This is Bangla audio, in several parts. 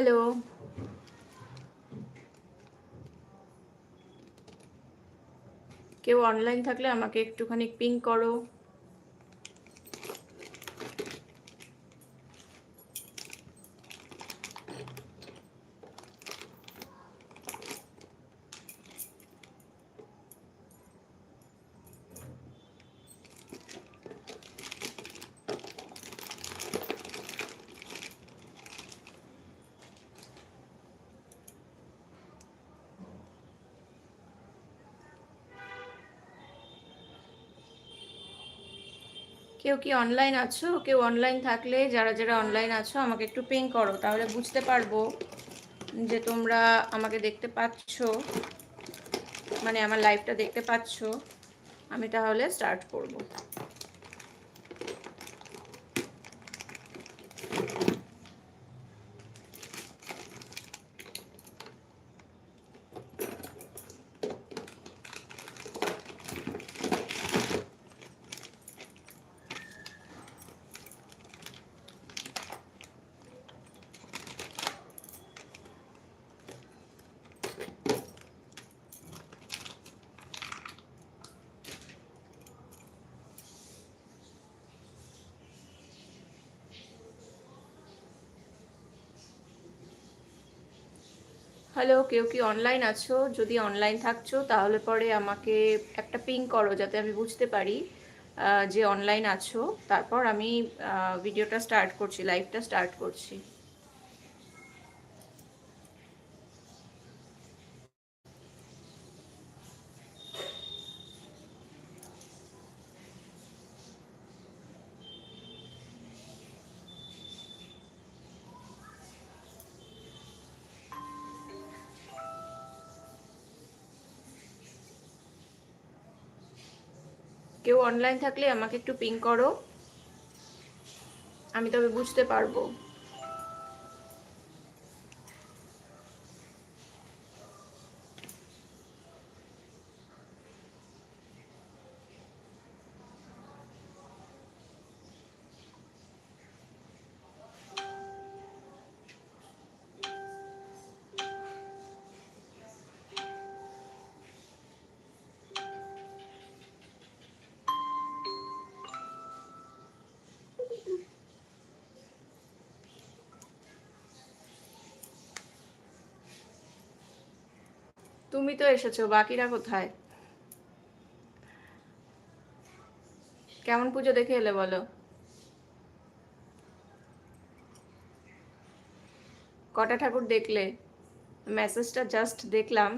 হ্যালো কেউ অনলাইন থাকলে আমাকে একটুখানি পিং করো। কেউ কি অনলাইন আছো? কেউ অনলাইন থাকলে যারা যারা অনলাইন আছো, আমাকে একটু পিং করো, তাহলে বুঝতে পারব যে তোমরা আমাকে দেখতে পাচ্ছ। মানে আমার লাইভটা দেখতে পাচ্ছ। আমি তাহলে স্টার্ট করব। হ্যালো, কেউ কি অনলাইন আছো? যদি অনলাইন থাকছো, তাহলে পরে আমাকে একটা পিং করো যাতে আমি বুঝতে পারি যে অনলাইন আছো। তারপর আমি ভিডিওটা স্টার্ট করছি লাইভটা স্টার্ট করছি। অনলাইন থাকলে আমাকে একটু পিং করো। আমি তবে বুঝতে পারব। তুমি তো এসেছ, বাকিরা কোথায়? কেমন পুজো দেখে এলে বলো? কটা ঠাকুর দেখলে? মেসেজটা জাস্ট দেখলাম।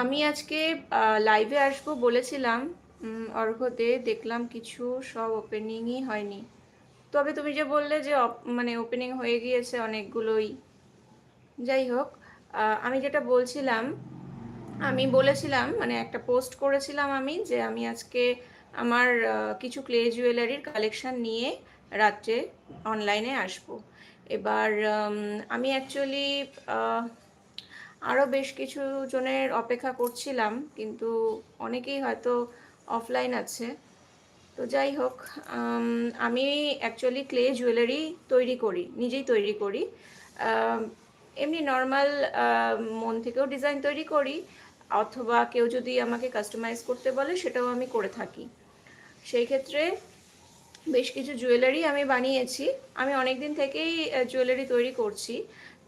আমি আজকে লাইভে আসব বলেছিলাম। অর্ঘ্যতে দেখলাম কিছু সব ওপেনিংই হয়নি। তবে তুমি যে বললে যে মানে ওপেনিং হয়ে গিয়েছে অনেকগুলোই। যাই হোক আমি যেটা বলছিলাম, আমি বলেছিলাম মানে একটা পোস্ট করেছিলাম আমি যে আমি আজকে আমার কিছু ক্লে জুয়েলারির কালেকশন নিয়ে রাত্রে অনলাইনে আসব। এবার আমি অ্যাকচুয়ালি আরও বেশ কিছু জনের অপেক্ষা করছিলাম, কিন্তু অনেকেই হয়তো অফলাইন আছে। তো যাই হোক আমি অ্যাকচুয়ালি ক্লে জুয়েলারি তৈরি করি, নিজেই তৈরি করি। এমনি নর্মাল মন থেকেও ডিজাইন তৈরি করি, অথবা কেউ যদি আমাকে কাস্টমাইজ করতে বলে, সেটাও আমি করে থাকি। সেই ক্ষেত্রে বেশ কিছু জুয়েলারি আমি বানিয়েছি। আমি অনেক দিন থেকেই জুয়েলারি তৈরি করছি।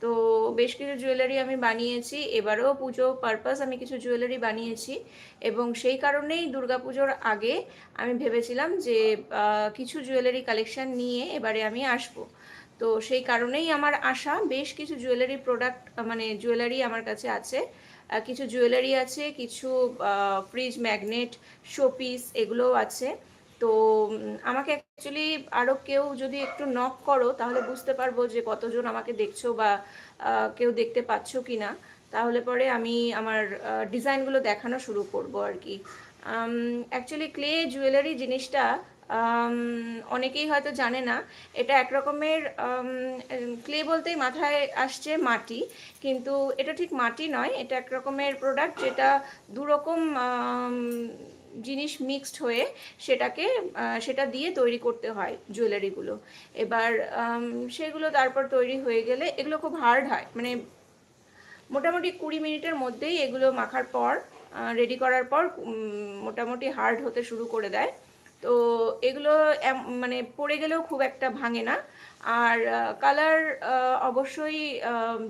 তো বেশ কিছু জুয়েলারি আমি বানিয়েছি, এবারেও পুজো পারপাস আমি কিছু জুয়েলারি বানিয়েছি এবং সেই কারণেই দুর্গাপুজোর আগে আমি ভেবেছিলাম যে কিছু জুয়েলারি কালেকশন নিয়ে এবারে আমি আসব। তো সেই কারণেই আমার আশা, বেশ কিছু জুয়েলারি প্রোডাক্ট মানে জুয়েলারি আমার কাছে আছে। কিছু জুয়েলারি আছে, কিছু ফ্রিজ ম্যাগনেট শোপিস এগুলোও আছে। তো আমাকে অ্যাকচুয়ালি আরও কেউ যদি একটু নক করো, তাহলে বুঝতে পারব যে কতজন আমাকে দেখছ বা কেউ দেখতে পাচ্ছ কি না তাহলে পরে আমি আমার ডিজাইনগুলো দেখানো শুরু করব আর কি। অ্যাকচুয়ালি ক্লে জুয়েলারি জিনিসটা অনেকেই হয়তো জানে না। এটা এক রকমের ক্লে বলতেই মাথায় আসছে মাটি, কিন্তু এটা ঠিক মাটি নয়। এটা এক রকমের প্রোডাক্ট যেটা দুরকম জিনিস মিক্সড হয়ে সেটাকে সেটা দিয়ে তৈরি করতে হয় জুয়েলারিগুলো এবার সেগুলো তারপর তৈরি হয়ে গেলে এগুলো খুব হার্ড হয়। মানে মোটামুটি কুড়ি মিনিটের মধ্যেই এগুলো মাখার পর রেডি করার পর মোটামুটি হার্ড হতে শুরু করে দেয়। তো এগুলো মানে পড়ে গেলেও খুব একটা ভাঙে না। আর কালার অবশ্যই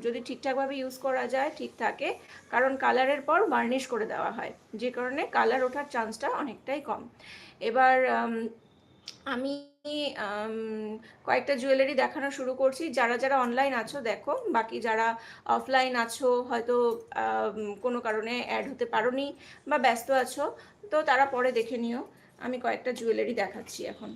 যদি ঠিকঠাকভাবে ইউজ করা যায়, ঠিক থাকে। কারণ কালারের পর বার্নিশ করে দেওয়া হয়। যে কারণে কালার ওঠার চান্সটা অনেকটাই কম। এবার, আমি কয়েকটা জুয়েলারি দেখানো শুরু করছি। যারা যারা অনলাইন আছো, দেখো। বাকি যারা অফলাইন আছো, হয়তো কোনো কারণে অ্যাড হতে পারোনি বা ব্যস্ত আছো, তো তারা পরে দেখে নিও। আমি কয়েকটা জুয়েলারি দেখাচ্ছি এখন।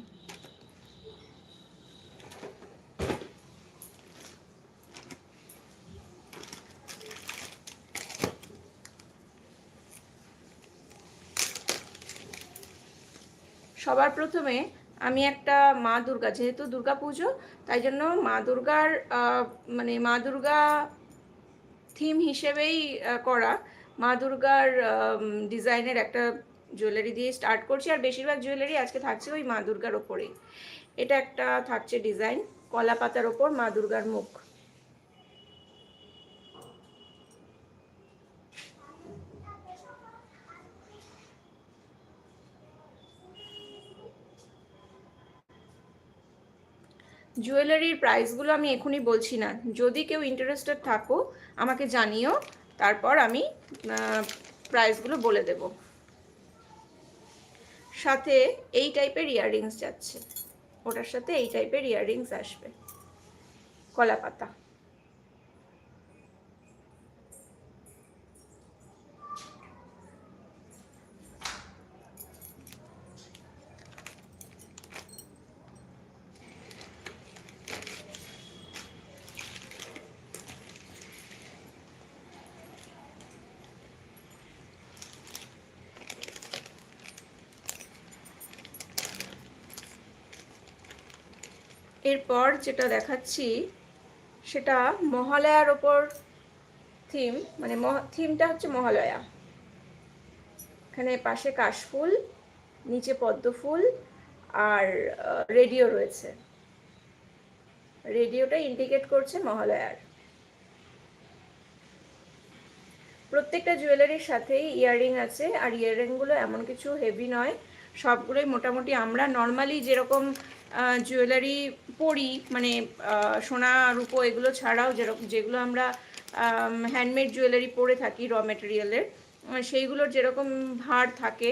সবার প্রথমে আমি একটা মা দুর্গা, যেহেতু দুর্গা পুজো, তাই জন্য মা দুর্গার মানে মা দুর্গা থিম হিসেবেই করা। মা দুর্গার ডিজাইনের একটা জুয়েলারি দিয়ে স্টার্ট করছি, আর বেশিরভাগ জুয়েলারি আজকে থাকছে ওই মা দুর্গার ওপরেই। এটা একটা থাকছে ডিজাইন কলা পাতার ওপর মা দুর্গার মুখ। জুয়েলারির প্রাইসগুলো আমি এখনই বলছি না। যদি কেউ ইন্টারেস্টেড থাকো, আমাকে জানিও, তারপর আমি প্রাইসগুলো বলে দেব। সাথে এই টাইপের ইয়াররিংস যাচ্ছে। ওটার সাথে এই টাইপের ইয়াররিংস আসবে। কলা পাতা এরপর যেটা দেখাচ্ছি, সেটা মহালয়ার ওপর থিম মানে থিমটা হচ্ছে মহালয়া। এখানে পাশে কাশফুল, নিচে পদ্ম ফুল আর রেডিও রয়েছে। রেডিওটা ইন্ডিকেট করছে মহালয়ার। প্রত্যেকটা জুয়েলারির সাথেই ইয়াররিং আছে, আর ইয়াররিংগুলো এমন কিছু হেভি নয়। সবগুলোই মোটামুটি আমরা নর্মালি যেরকম জুয়েলারি পরি মানে সোনা, রূপো এগুলো ছাড়াও যেরকম যেগুলো আমরা হ্যান্ডমেড জুয়েলারি পরে থাকি র মেটেরিয়ালের সেইগুলোর যেরকম ভার থাকে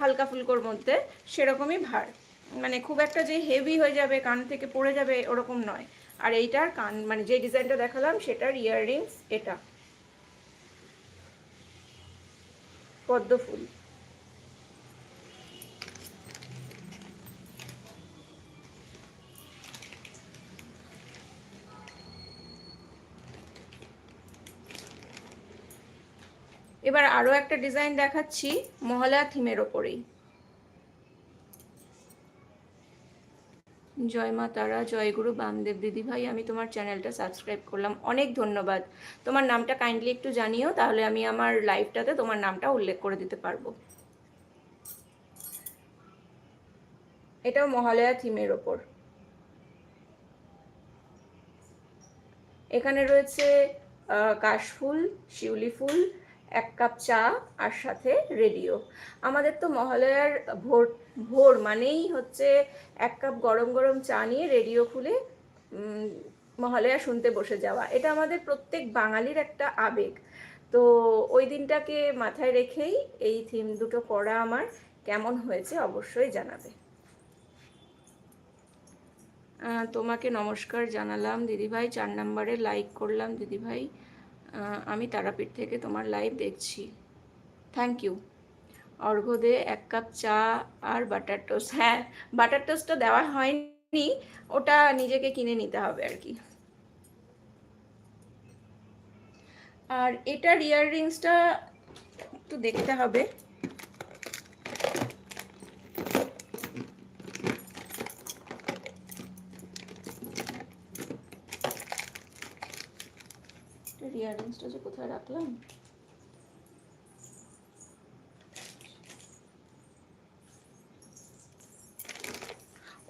হালকা ফুলকোর মধ্যে, সেরকমই ভার। মানে খুব একটা যে হেভি হয়ে যাবে, কান থেকে পড়ে যাবে, ওরকম নয়। আর এইটার কান মানে যে ডিজাইনটা দেখালাম, সেটার ইয়াররিংস এটা। পদ্ম ফুল। এবার আরও একটা ডিজাইন দেখাচ্ছি মহালয়া থিমের ওপরেই। জয় মা তারা, জয় গুরু বামদেব দিদি ভাই, আমি তোমার চ্যানেলটা সাবস্ক্রাইব করলাম। অনেক ধন্যবাদ। তোমার নামটা কাইন্ডলি একটু জানিও, তাহলে আমি আমার লাইভটাতে তোমার নামটা উল্লেখ করে দিতে পারব। এটাও মহালয়া থিমের ওপর। এখানে রয়েছে কাশফুল, শিউলি ফুল এক কাপ চা আর সাথে রেডিও আমাদের তো মহালয়ার ভোর ভোর মানেই হচ্ছে এক কাপ গরম গরম চা নিয়ে রেডিও খুলে মহালয়া শুনতে বসে যাওয়া। এটা আমাদের প্রত্যেক বাঙালির একটা আবেগ। তো ওই দিনটাকে মাথায় রেখেই এই থিম দুটো করা আমার কেমন হয়েছে অবশ্যই জানাবে। তোমাকে নমস্কার জানালাম। দিদিভাই, চার নাম্বারে লাইক করলাম। দিদিভাই আমি তারাপীঠ থেকে তোমার লাইভ দেখছি। থ্যাংক ইউ অর্ঘ দে এক কাপ চা আর বাটার টোস্ট হ্যাঁ বাটার টোস্টটা দেওয়া হয়নি, ওটা নিজেকে কিনে নিতে হবে আর কি। আর এটা ইয়াররিংসটা একটু দেখতে হবে। ইয়াররিংসটা যে কোথায় রাখলাম?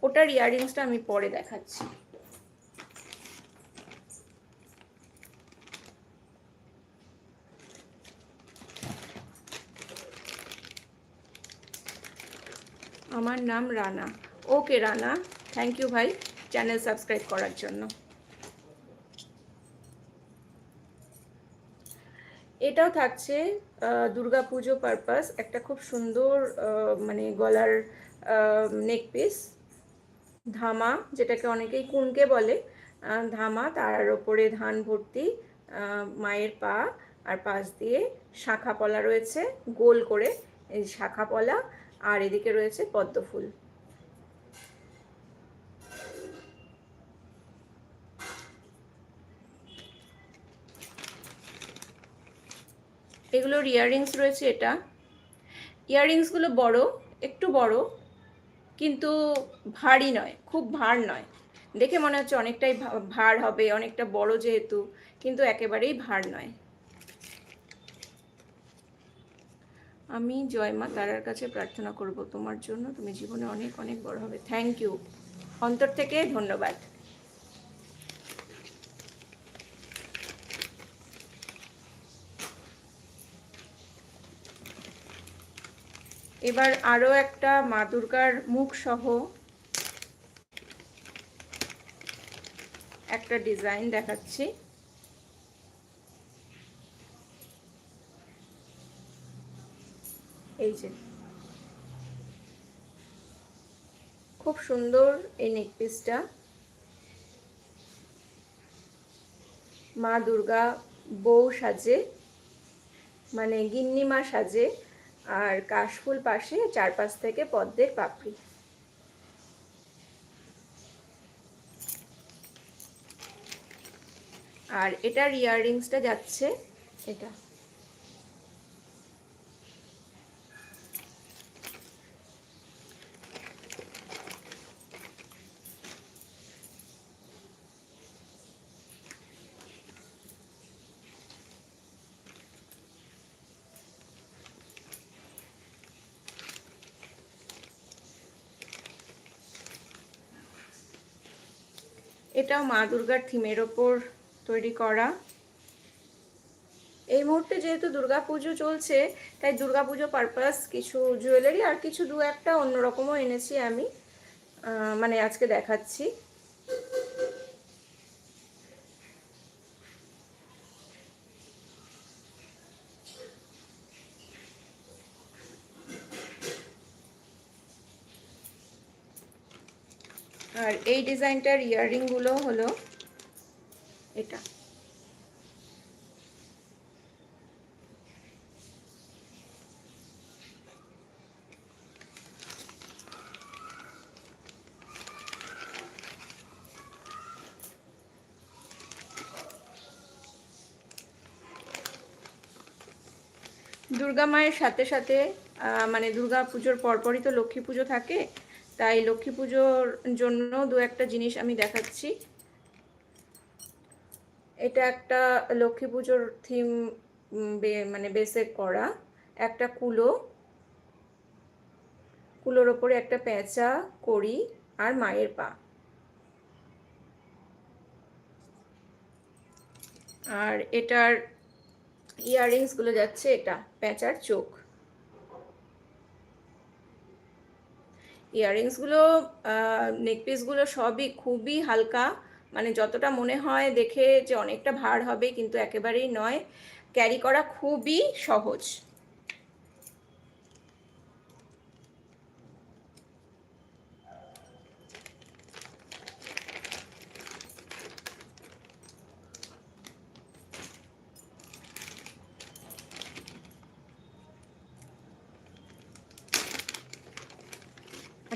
ওটার ইয়াররিংসটা আমি পরে দেখাচ্ছি। আমার নাম Rana. Okay Rana thank you ভাই চ্যানেল সাবস্ক্রাইব করার জন্য। এটাও থাকছে দুর্গা পুজো পারপাস একটা খুব সুন্দর মানে গলার নেক পিস ধামা, যেটাকে অনেকেই কুনকে বলে ধামা, তার ওপরে ধান ভর্তি মায়ের পা, আর পাশ দিয়ে শাখা পলা রয়েছে, গোল করে, এই শাখা পলা, আর এদিকে রয়েছে পদ্ম ফুল। এগুলোর ইয়াররিংস রয়েছে এটা। ইয়াররিংসগুলো বড়, একটু বড়, কিন্তু ভারী নয়, খুব ভার নয়। দেখে মনে হচ্ছে অনেকটাই ভার হবে, অনেকটা বড় যেহেতু, কিন্তু একেবারেই ভার নয়। আমি জয় মা তারার কাছে প্রার্থনা করব তোমার জন্য, তুমি জীবনে অনেক অনেক বড় হবে। থ্যাংক ইউ অন্তর থেকে ধন্যবাদ। এবার আরও একটা মা দুর্গার মুখ সহ একটা ডিজাইন দেখাচ্ছি। এই যে। খুব সুন্দর এই নেকপিসটা। মা দুর্গা বউ সাজে মানে গিন্নিমা সাজে। আর কাশফুল পাশে চারপাশ থেকে পদ্মের পাপড়ি। আর এটার ইয়াররিংসটা যাচ্ছে এটা। এটাও মা দুর্গার থিমের ওপর তৈরি করা। এই মুহূর্তে যেহেতু দুর্গাপুজো চলছে, তাই দুর্গাপুজো পারপাস কিছু জুয়েলারি আর কিছু দু একটা অন্যরকমও এনেছি আমি মানে আজকে দেখাচ্ছি আর এই ডিজাইনটার ইয়াররিংগুলো হলো এটা। দুর্গা মায়ের সাথে সাথে মানে দুর্গা পুজোর পরপরই তো লক্ষ্মী পুজো থাকে তাই লক্ষ্মী পুজোর জন্য দু একটা জিনিস আমি দেখাচ্ছি। এটা একটা লক্ষ্মী পুজোর থিম মানে বেসে করা। একটা কুলো। কুলোর ওপরে একটা পেঁচা করি আর মায়ের পা। আর এটার ইয়াররিংসগুলো যাচ্ছে এটা পেঁচার চোখ। ইয়াররিংসগুলো নেকপিসগুলো সবই খুবই হালকা। মানে যতটা মনে হয় দেখে যে অনেকটা ভার হবে, কিন্তু একেবারেই নয়। ক্যারি করা খুবই সহজ।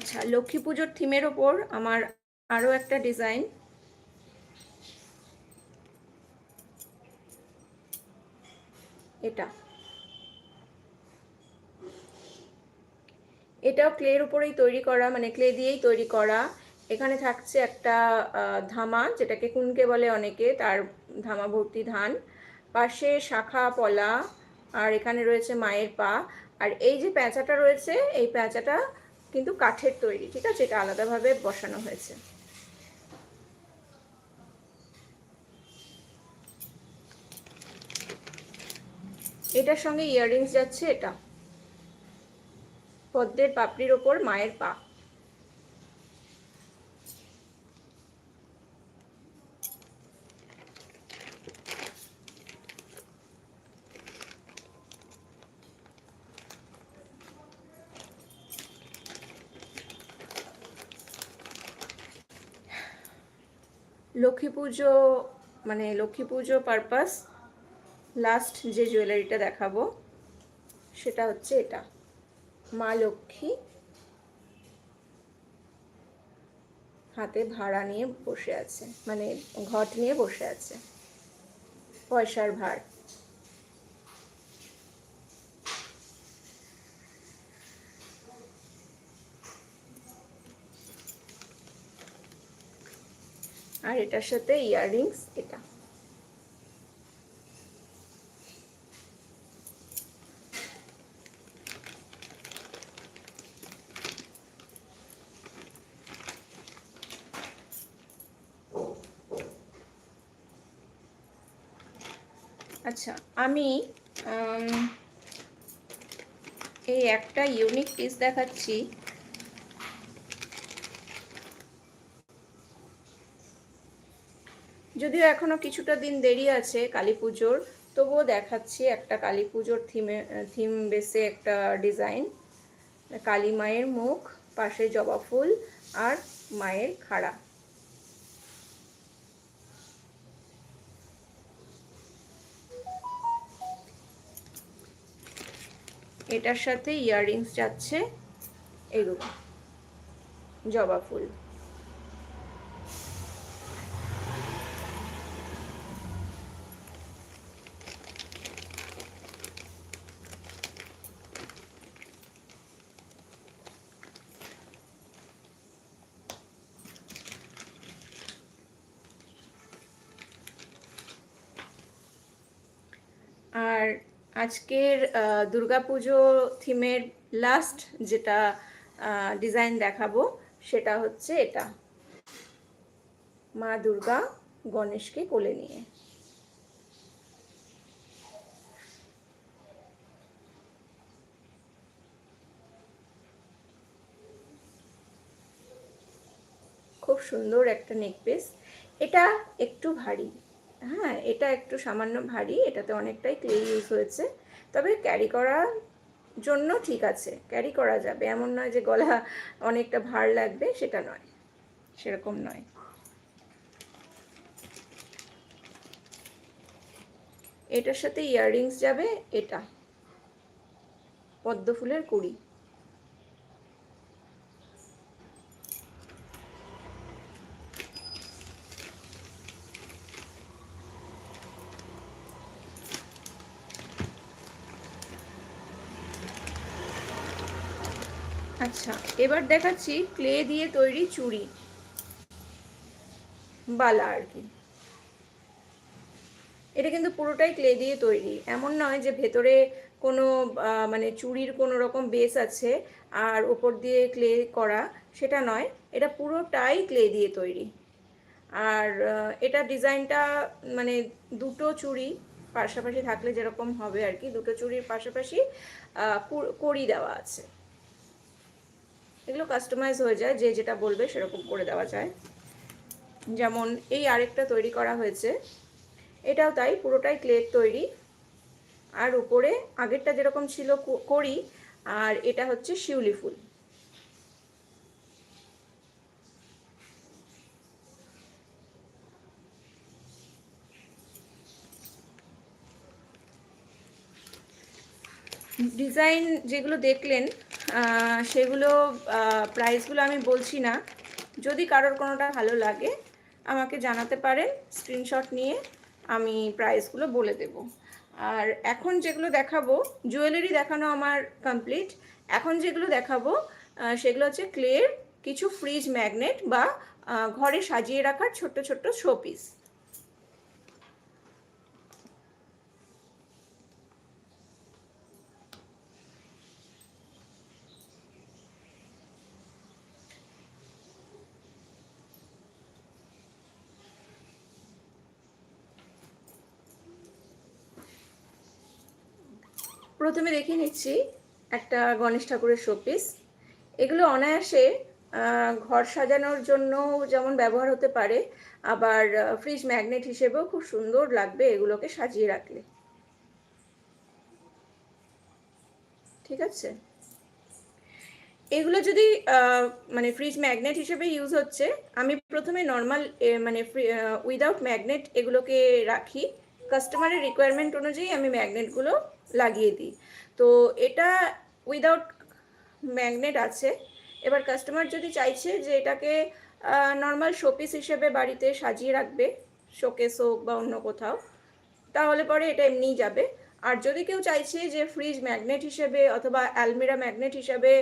আচ্ছা লক্ষ্মী পুজোর থিমের ওপর আমার আরও একটা ডিজাইন এটা। এটাও ক্লের উপরেই তৈরি করা মানে ক্লে দিয়েই তৈরি করা। এখানে থাকছে একটা ধামা, যেটাকে কুনকে বলে অনেকে, তার ধামা ভর্তি ধান। পাশে শাখা, পলা, আর এখানে রয়েছে মায়ের পা। আর এই যে প্যাঁচাটা রয়েছে, এই প্যাঁচাটা কিন্তু কাঠের তৈরি, ঠিক আছে? এটা আলাদাভাবে বসানো হয়েছে। এটার সঙ্গে ইয়াররিংস যাচ্ছে, এটা। পদ্মের পাপড়ির ওপর মায়ের পা। লক্ষ্মী পুজো মানে লক্ষ্মী পুজো পারপাস লাস্ট যে জুয়েলারিটা দেখাবো, সেটা হচ্ছে এটা। মা লক্ষ্মী হাতে ভাড়া নিয়ে বসে আছে মানে ঘট নিয়ে বসে আছে, পয়সার ভার। আর এটার সাথে ইয়াররিংস এটা। আচ্ছা আমি এই একটা ইউনিক পিস দেখাচ্ছি। যদিও এখনও কিছুটা দিন দেরি আছে কালী পুজোর, তবুও দেখাচ্ছি একটা কালী পুজোর থিমে থিম বেসে একটা ডিজাইন কালী মায়ের মুখ, পাশে জবা ফুল আর মায়ের খাড়া। এটার সাথে ইয়াররিংস যাচ্ছে এগুলো জবা ফুল আর আজকের দুর্গাপুজো থিমের লাস্ট যেটা ডিজাইন দেখাবো সেটা হচ্ছে এটা। মা দুর্গা গণেশকে কোলে নিয়ে। খুব সুন্দর একটা নেকপিস এটা একটু ভারী। হ্যাঁ এটা একটু সামান্য ভারী, এটাতে অনেকটাই ক্লে ইউজ হয়েছে। তবে ক্যারি করার জন্য ঠিক আছে ক্যারি করা যাবে। এমন নয় যে গলা অনেকটা ভার লাগবে, সেটা নয়। সেরকম নয়। এটার সাথে ইয়াররিংস যাবে, এটা। পদ্ম ফুলের কুড়ি। আচ্ছা এবার দেখাচ্ছি ক্লে দিয়ে তৈরি চুড়ি। বালা আর কি। এটা কিন্তু পুরোটাই ক্লে দিয়ে তৈরি। এমন নয় যে ভেতরে কোনো মানে চুড়ির কোনো রকম বেস আছে আর ওপর দিয়ে ক্লে করা, সেটা নয়। এটা পুরোটাই ক্লে দিয়ে তৈরি। আর এটা ডিজাইনটা মানে দুটো চুড়ি পাশাপাশি থাকলে যেরকম হবে আর কি, দুটো চুড়ির পাশাপাশি কড়ি দেওয়া আছে। এগুলো কাস্টমাইজ হয়ে যায়, যে যেটা বলবে সেরকম করে দেওয়া যায়। যেমন এই আরেকটা তৈরি করা হয়েছে। এটাও তাই, পুরোটাই ক্লের তৈরি। আর উপরে আগেরটা যেরকম ছিল করি, আর এটা হচ্ছে শিউলি ফুল। ডিজাইন যেগুলো দেখলেন সেগুলো প্রাইসগুলো আমি বলছি না। যদি কারোর কোনোটা ভালো লাগে, আমাকে জানাতে পারেন, স্ক্রিনশট নিয়ে আমি প্রাইসগুলো বলে দেব। আর এখন যেগুলো দেখাবো, জুয়েলারি দেখানো আমার কমপ্লিট। এখন যেগুলো দেখাবো সেগুলো হচ্ছে ক্লের কিছু ফ্রিজ ম্যাগনেট বা ঘরে সাজিয়ে রাখার ছোট্ট ছোট্ট শোপিস প্রথমে দেখিয়ে নিচ্ছি একটা গণেশ ঠাকুরের শোপিস এগুলো অনায়াসে ঘর সাজানোর জন্য যেমন ব্যবহার হতে পারে, আবার ফ্রিজ ম্যাগনেট হিসেবেও খুব সুন্দর লাগবে এগুলোকে সাজিয়ে রাখলে। ঠিক আছে? এগুলো যদি মানে ফ্রিজ ম্যাগনেট হিসেবে ইউজ হচ্ছে, আমি প্রথমে নর্মাল মানে উইদাউট ম্যাগনেট এগুলোকে রাখি। কাস্টমারের রিকোয়ারমেন্ট অনুযায়ী আমি ম্যাগনেটগুলো লাগিয়ে দিই। তো এটা উইদাউট ম্যাগনেট আছে। এবার কাস্টমার যদি চাইছে যে এটাকে নর্মাল শোপিস হিসেবে বাড়িতে সাজিয়ে রাখবে শোকেস হোক বা অন্য কোথাও, তাহলে পরে এটা এমনিই যাবে। আর যদি কেউ চাইছে যে ফ্রিজ ম্যাগনেট হিসেবে অথবা অ্যালমিরা ম্যাগনেট হিসেবে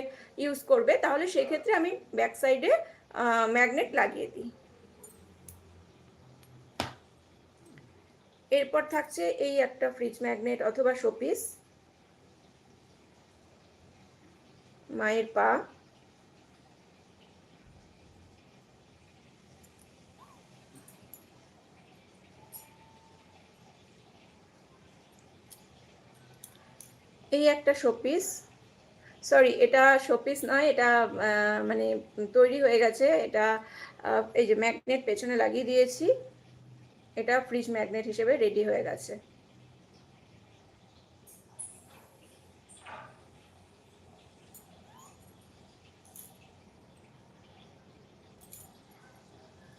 ইউজ করবে, তাহলে সেক্ষেত্রে আমি ব্যাক সাইডে ম্যাগনেট লাগিয়ে দিই। এরপর থাকছে এই একটা ফ্রিজ ম্যাগনেট অথবা শোপিস মায়ের পা। এই একটা শোপিস সরি এটা শোপিস নয়, এটা মানে তৈরি হয়ে গেছে। এটা এই যে ম্যাগনেট পেছনে লাগিয়ে দিয়েছি। এটা ফ্রিজ ম্যাগনেট হিসেবে রেডি হয়ে গেছে।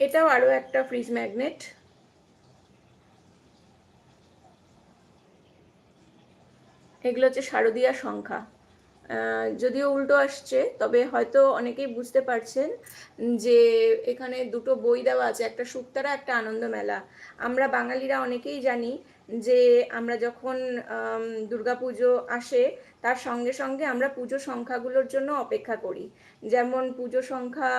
এটাও আরও একটা ফ্রিজ ম্যাগনেট এগুলো হচ্ছে শারদীয়া সংখ্যা। যদিও উল্টো আসছে, তবে হয়তো অনেকেই বুঝতে পারছেন যে এখানে দুটো বই দেওয়া আছে, একটা শুক্তারা একটা আনন্দ মেলা আমরা বাঙালিরা অনেকেই জানি যে আমরা যখন দুর্গাপুজো আসে, তার সঙ্গে সঙ্গে আমরা পুজো সংখ্যাগুলোর জন্য অপেক্ষা করি। যেমন পুজো সংখ্যা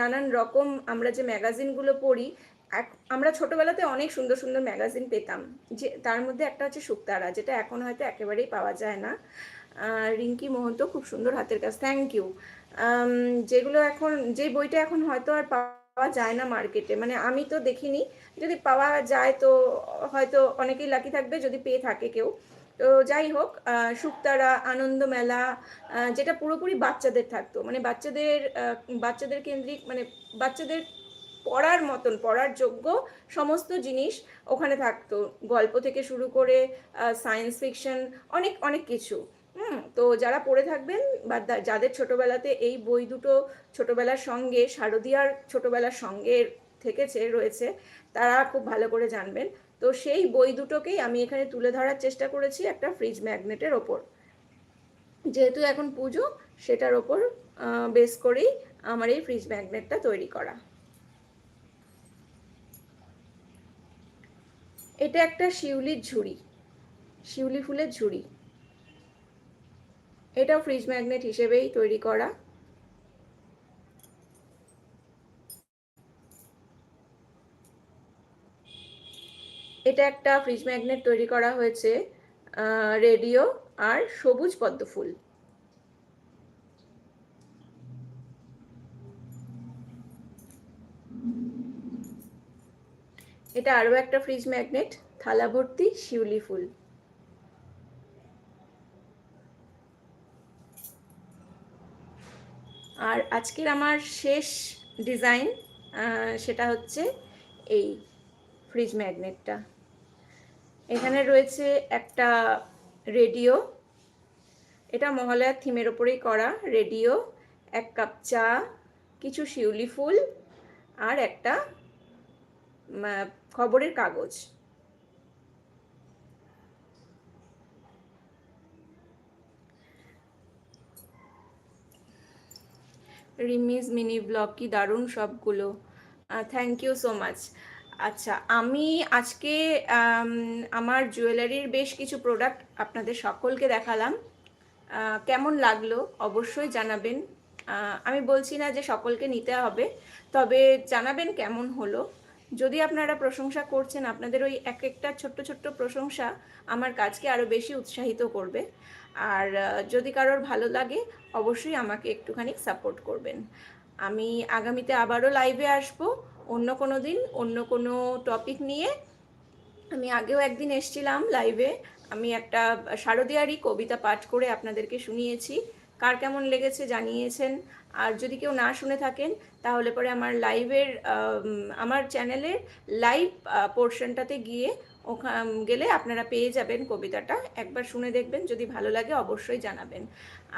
নানান রকম আমরা যে ম্যাগাজিনগুলো পড়ি, এক, আমরা ছোটবেলাতে অনেক সুন্দর সুন্দর ম্যাগাজিন পেতাম। যে, তার মধ্যে একটা হচ্ছে শুক্তারা যেটা এখন হয়তো একেবারেই পাওয়া যায় না। রিঙ্কি মহন্ত খুব সুন্দর হাতের কাজ থ্যাংক ইউ যেগুলো এখন, যে বইটা এখন হয়তো আর পাওয়া যায় না মার্কেটে মানে আমি তো দেখিনি, যদি পাওয়া যায় তো হয়তো অনেকেই লাকি থাকবে যদি পেয়ে থাকে কেউ। তো যাই হোক শুক্তারা আনন্দ মেলা যেটা পুরোপুরি বাচ্চাদের থাকতো মানে বাচ্চাদের বাচ্চাদের কেন্দ্রিক মানে বাচ্চাদের পড়ার মতন, পড়ার যোগ্য সমস্ত জিনিস ওখানে থাকতো। গল্প থেকে শুরু করে সায়েন্স ফিকশন অনেক অনেক কিছু। হুম তো যারা পড়ে থাকবেন বা যাদের ছোটোবেলাতে এই বই দুটো ছোটোবেলার সঙ্গে, শারদীয়ার ছোটোবেলার সঙ্গে থেকেছে, রয়েছে, তারা খুব ভালো করে জানবেন। তো সেই বই দুটোকেই আমি এখানে তুলে ধরার চেষ্টা করেছি একটা ফ্রিজ ম্যাগনেটের ওপর। যেহেতু এখন পুজো, সেটার ওপর বেস করেই আমার এই ফ্রিজ ম্যাগনেটটা তৈরি করা। এটা একটা শিউলির ঝুড়ি, শিউলি ফুলের ঝুড়ি। এটাও ফ্রিজ ম্যাগনেট হিসেবেই তৈরি করা। এটা একটা ফ্রিজ ম্যাগনেট তৈরি করা হয়েছে রেডিও আর সবুজ পদ্ম ফুল। এটা আরও একটা ফ্রিজ ম্যাগনেট থালা ভর্তি শিউলি ফুল। আর আজকের আমার শেষ ডিজাইন সেটা হচ্ছে এই ফ্রিজ ম্যাগনেটটা। এখানে রয়েছে একটা রেডিও। এটা মহালয়ার থিমের ওপরেই করা রেডিও, এক কাপ চা, কিছু শিউলি ফুল আর একটা খবরের কাগজ। রিমিজ মিনি ব্লগ কি দারুণ সবগুলো। থ্যাংক ইউ সো মাচ আচ্ছা আমি আজকে আমার জুয়েলারির বেশ কিছু প্রোডাক্ট আপনাদের সকলকে দেখালাম। কেমন লাগল অবশ্যই জানাবেন। আমি বলছি না যে সকলকে নিতে হবে, তবে জানাবেন কেমন হলো। যদি আপনারা প্রশংসা করছেন, আপনাদের ওই এক একটা ছোট্ট ছোট্ট প্রশংসা আমার কাজকে আরও বেশি উৎসাহিত করবে। আর যদি কারোর ভালো লাগে, অবশ্যই আমাকে একটুখানি সাপোর্ট করবেন। আমি আগামীতে আবারও লাইভে আসব, অন্য কোনো দিন, অন্য কোনো টপিক নিয়ে। আমি আগেও একদিন এসছিলাম লাইভে আমি একটা শারদিয়ারই কবিতা পাঠ করে আপনাদেরকে শুনিয়েছি। কার কেমন লেগেছে জানিয়েছেন। আর যদি কেউ না শুনে থাকেন, তাহলে পরে আমার লাইভের আমার চ্যানেলের লাইভ পোর্শনটাতে গিয়ে ওখান গেলে আপনারা পেয়ে যাবেন কবিতাটা। একবার শুনে দেখবেন, যদি ভালো লাগে অবশ্যই জানাবেন।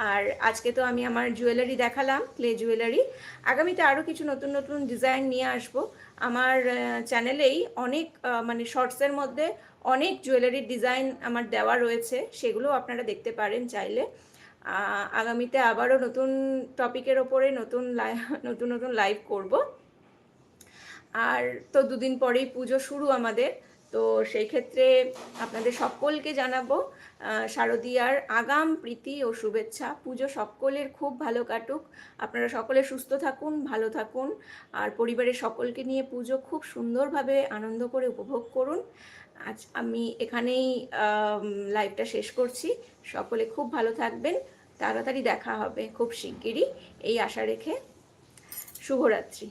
আর আজকে তো আমি আমার জুয়েলারি দেখালাম, ক্লে জুয়েলারি। আগামীতে আরও কিছু নতুন নতুন ডিজাইন নিয়ে আসব। আমার চ্যানেলেই অনেক মানে শর্টসের মধ্যে অনেক জুয়েলারির ডিজাইন আমার দেওয়া রয়েছে। সেগুলো আপনারা দেখতে পারেন চাইলে। আগামীতে আবারও নতুন টপিকের ওপরে নতুন নতুন নতুন লাইভ করব। আর তো দুদিন পরেই পুজো শুরু আমাদের। তো সেই ক্ষেত্রে আপনাদের সকলকে জানাব শারদীয়ার আগাম প্রীতি ও শুভেচ্ছা। পুজো সকলের খুব ভালো কাটুক। আপনারা সকলে সুস্থ থাকুন, ভালো থাকুন, আর পরিবারের সকলকে নিয়ে পুজো খুব সুন্দরভাবে আনন্দ করে উপভোগ করুন। আজ আমি এখানেই লাইভটা শেষ করছি। সকলে খুব ভালো থাকবেন। তাড়াতাড়ি দেখা হবে খুব শিগগিরই। এই আশা রেখে শুভরাত্রি।